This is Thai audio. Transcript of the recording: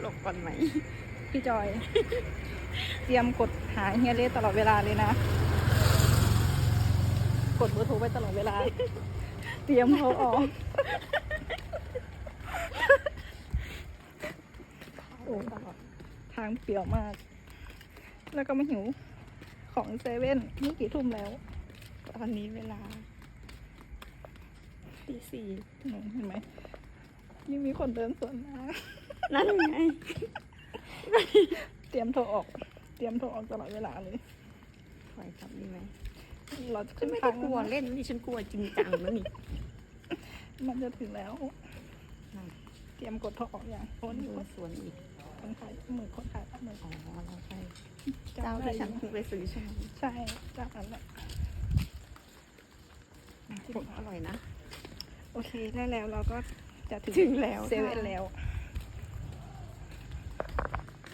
หลบก่อนไหม พี่จอย เตรียมกดหาเฮียเลสตลอดเวลาเลยนะ กดเบอร์โทรไว้ตลอดเวลา เตรียมเขาออกโอ้ทางเปลี่ยวมาก แล้วก็มาหิวของเซเว่นนี่กี่ทุ่มแล้ว ตอนนี้เวลาตีสี่หนูเห็นไหมนี่มีคนเดินสวนมา นั่นไง เตรียมโทรออก เตรียมโทรออกตลอดเวลาเลยถอยกลับดีไหมเราจะฉัขึ้นนไม่ทาได้งกลัวเล่นนี่ฉันกลัวจริงจังนะนี่ มันจะถึงแล้ว นั่น เตรียมกดโทรออกอย่างโอ้นี่โดคนนสวนอีก คนขายมือคนขายปลาหมึกอ๋อเราไปเจ้าที่ฉันเพิ่งไปซื้อใช่ไหมใช่จากนั้นแหละอร่อยนะ โอเคได้แล้วเราก็จะถึงถึงแล้ว เซเว่นค่ะแล้ว